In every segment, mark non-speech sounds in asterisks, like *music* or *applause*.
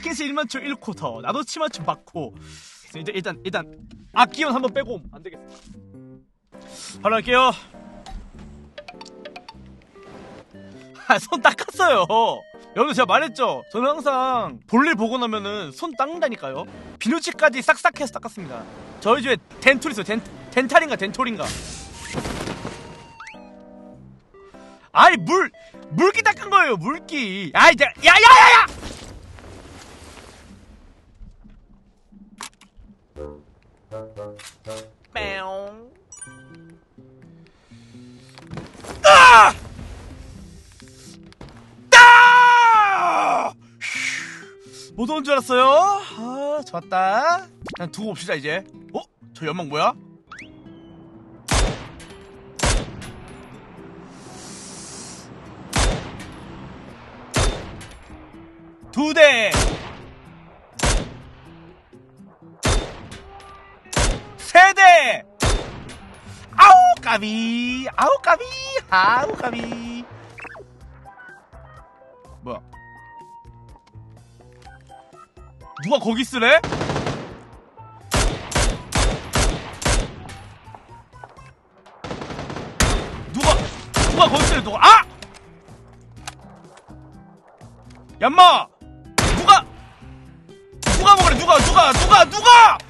스킨스 1만초 1쿼터. 나도 치마초 받고. 일단 일단 일단 악기원 한번 빼고 안 되겠어. 바로 할게요. 아, 손 닦았어요. 여러분 제가 말했죠? 저는 항상 볼일 보고 나면은 손 닦는다니까요. 비누칠까지 싹싹 해서 닦았습니다. 저희 집에 덴톨 있어요. 덴, 덴탈인가 덴톨인가. 아이 물 물기 닦은 거예요 물기. 아이 야 야야야 야 빼옹 아! 아! 못 오는 줄 알았어요 아 좋았다 그냥 두고 봅시다 이제 어? 저 연막 뭐야? 두 대, 세 대, 아우 까비, 아우 까비, 아우 까비. 뭐야? 누가 거기 쓰래? 누가 누가 거기 쓰래? 누가? 아! 얌마! 누가 누가 먹으래 누가 누가 누가 누가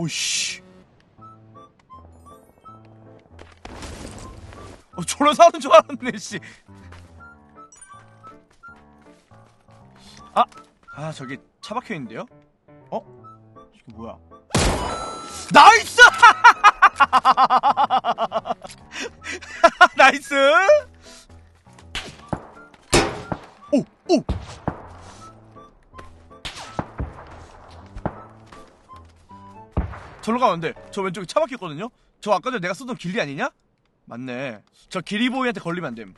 오씨. 어, 저런 사는 줄 알았네, 씨. 아, 아, 저기 차박혀 있는데요? 어? 이게 뭐야? 나이스! *laughs* 나이스! 오, 오! 저로 가면 안 돼. 저 왼쪽에 차 박혔거든요? 저 아까 전에 내가 쓰던 길리 아니냐? 맞네. 저 기리보이한테 걸리면 안 됨.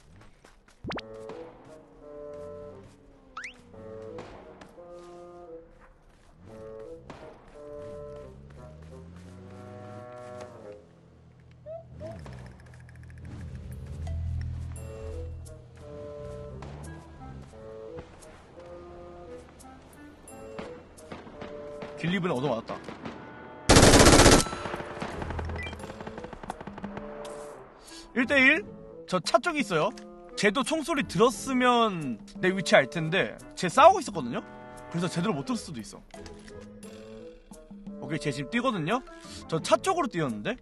길리브는 얻어맞았다. 일대일 저차 쪽에 있어요. 쟤도 총소리 들었으면 내 위치 알 텐데 쟤 싸우고 있었거든요. 그래서 제대로 못 들었을 수도 있어. 오케이, 쟤 지금 뛰거든요. 저 차 쪽으로 뛰었는데.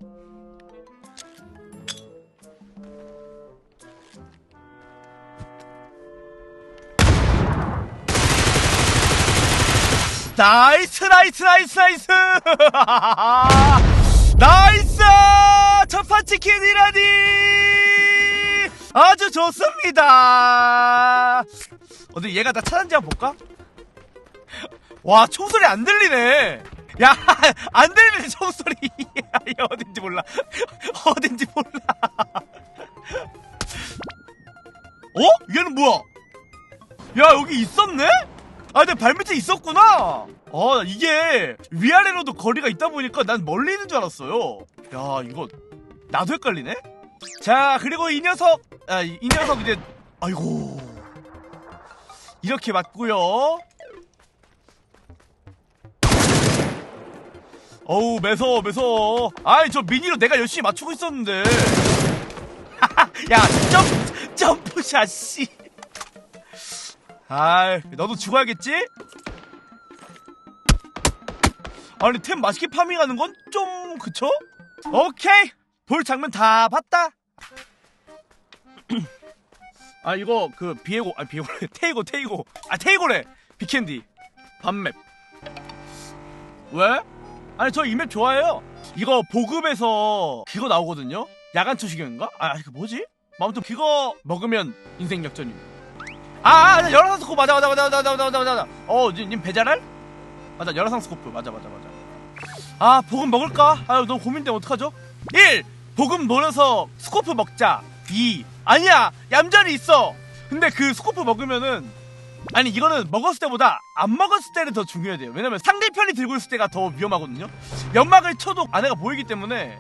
나이스 나이스 나이스 나이스 *laughs* 나이스 첫 판치 킬이라니 아주 좋습니다 어디 얘가 나 찾았는지 한번 볼까? 와 총소리 안 들리네 야 *laughs* 안 들리네 총소리 *laughs* 얘 어딘지 몰라 *laughs* 어딘지 몰라 어? 얘는 뭐야 야 여기 있었네? 아, 내 발밑에 있었구나! 아, 이게 위아래로도 거리가 있다 보니까 난 멀리 있는 줄 알았어요. 야, 이거 나도 헷갈리네? 자, 그리고 이 녀석, 아, 이, 이 녀석 이제, 아이고. 이렇게 맞고요 어우, 매서워, 매서워. 아이, 저 미니로 내가 열심히 맞추고 있었는데. *laughs* 야, 점프, 점프샷, 씨. 아이, 너도 죽어야겠지? 아니, 템 맛있게 파밍하는 건 좀, 그쵸? 오케이! 볼 장면 다 봤다! *coughs* 아, 이거, 그, 비에고, 아, 비에고, *laughs* 테이고, 테이고. 아, 테이고래! 비캔디. 밤맵. 왜? 아니, 저 이 맵 좋아해요. 이거 보급에서 그거 나오거든요? 야간 투시경인가? 아, 그 뭐지? 아무튼 그거 먹으면 인생 역전임. 아, 아 열화상 스코프 맞아 맞아 맞아 맞아 맞아 맞아 맞아 어 님, 님 배달할? 맞아 열화상 스코프 맞아 맞아 맞아 아 보금 먹을까? 아유 너무 고민돼 어떡하죠? 1. 보금 노려서 스코프 먹자. 2. 아니야. 얌전히 있어. 근데 그 스코프 먹으면은 아니 이거는 먹었을 때보다 안 먹었을 때는 더 중요해야 돼요. 왜냐면 상대편이 들고 있을 때가 더 위험하거든요. 연막을 쳐도 아내가 보이기 때문에.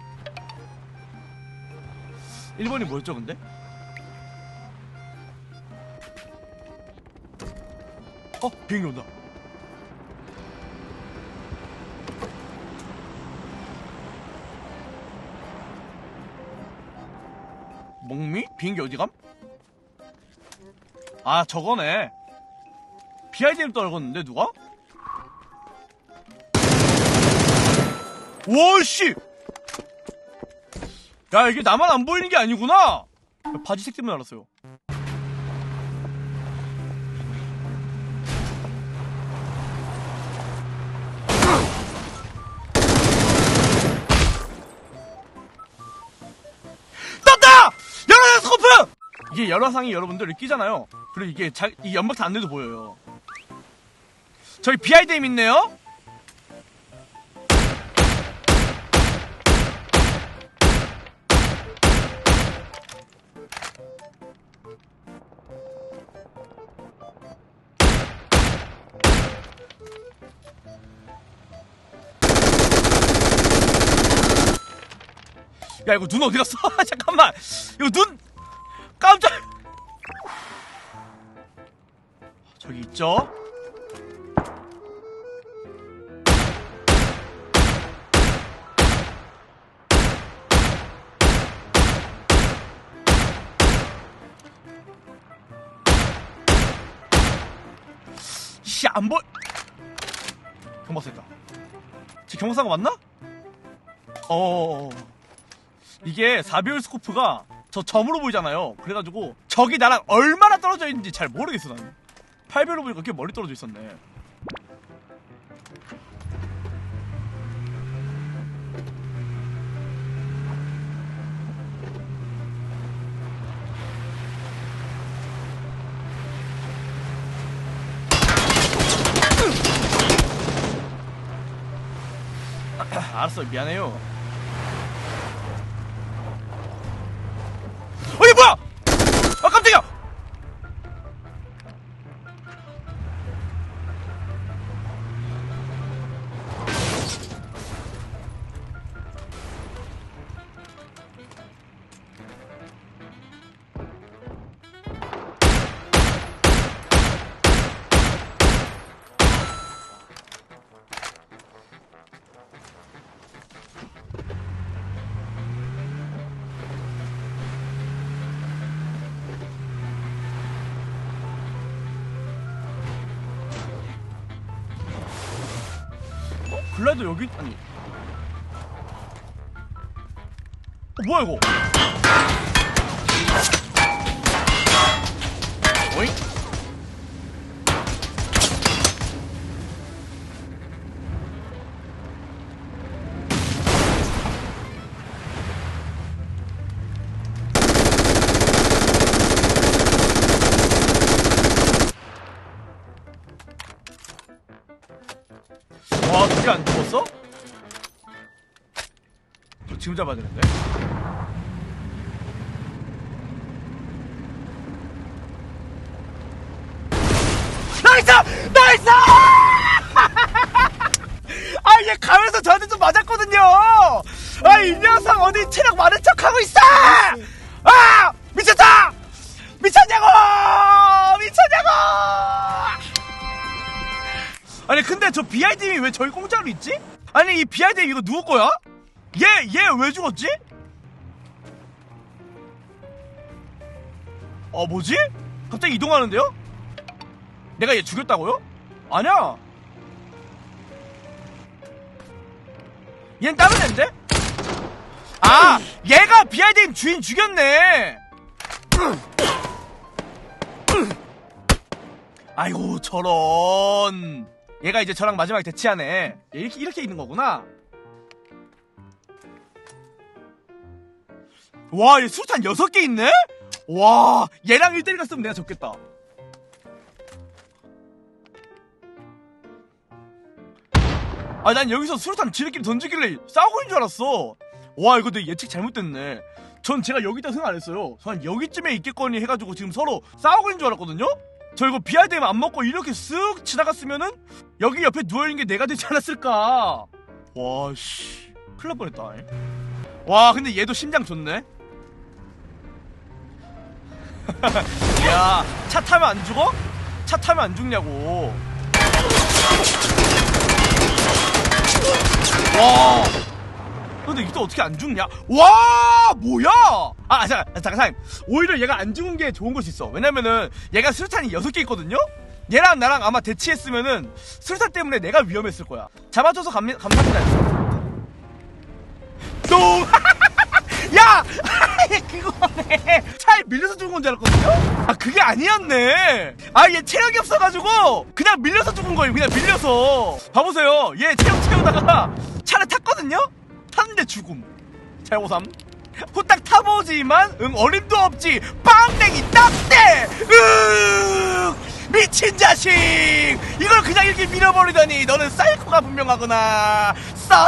1번이 뭐였죠 근데? 어? 비행기 온다 비행기 어디 감? 아 저거네 BID를 떨궜는데 누가? 와씨 야 이게 나만 안 보이는 게 아니구나 바지색 때문에 알았어요 이게 열화상이 여러분들 끼잖아요. 그리고 이게 잘, 이 연막탄 안 돼도 보여요. 저희 BIDM 있네요? 야 이거 눈 어디 갔어? *laughs* 잠깐만 이거 눈 깜짝 저기 있죠? 씨안 보여 경박사 있다 지금 경박사가 맞나? 어어어 이게 4배율 스코프가 저 점으로 보이잖아요. 그래가지고 적이 나랑 얼마나 떨어져 있는지 잘 모르겠어 나는. 8배율로 보니까 꽤 멀리 떨어져 있었네. *clears throat* 알았어 미안해요. 어? 글라이더 여기 아니. 어, 뭐야 이거? 와, 그게 안 죽었어? 저 지금 잡아야 되는데. 나이스! 나이스! *laughs* 아, 얘 가면서 저한테 좀 맞았거든요! 아, 이 녀석 어디 체력 많은 척 하고 있어! 아! 미쳤다! 미쳤냐고! 미쳤냐고! 아니 근데 저 BIDM이 왜 저기 공짜로 있지? 아니 이 BIDM 이거 누구 거야? 얘 얘 왜 죽었지? 어 뭐지? 갑자기 이동하는데요? 내가 얘 죽였다고요? 아니야 얜 다른 애인데? 아 얘가 BIDM 주인 죽였네 아이고 저런 얘가 이제 저랑 마지막에 대치하네. 이렇게 이렇게 있는 거구나. 와얘 수탄 6개 있네? 와 얘랑 1대1 갔으면 내가 졌겠다. 아 난 여기서 수류탄 지들끼리 던지길래 싸우고 있는 줄 알았어. 와 이거 내 예측 잘못됐네. 전 제가 여기다 생각 안 했어요. 전 여기쯤에 있겠거니 해가지고 지금 서로 싸우고 있는 줄 알았거든요? 저 이거 비아이템 안 먹고 이렇게 쓱 지나갔으면은 여기 옆에 누워있는 게 내가 되지 않았을까. 와씨. 큰일 날 뻔했다 와 근데 얘도 심장 좋네. *laughs* 야 차 타면 안 죽어? 차 타면 안 죽냐고. 와 근데 이게 또 어떻게 안 죽냐? 와 뭐야? 아 잠깐 잠깐 사장님 오히려 얘가 안 죽은 게 좋은 걸 수 있어 왜냐면은 얘가 수류탄이 6개 있거든요? 얘랑 나랑 아마 대치했으면은 수류탄 때문에 내가 위험했을 거야 잡아줘서 감, 감사합니다 똥! *laughs* 야! *laughs* 그거네 차에 밀려서 죽은 건 줄 알았거든요? 아 그게 아니었네 아 얘 체력이 없어가지고 그냥 밀려서 죽은 거예요 그냥 밀려서 봐보세요 얘 체력 채우다가 차를 탔거든요? 탔는데 죽음. 잘고삼. 후딱 타보지만 응 어림도 없지. 빵땡이 딱대! 으! 미친 자식! 이걸 그냥 이렇게 밀어버리다니. 너는 사이코가 분명하구나. 싸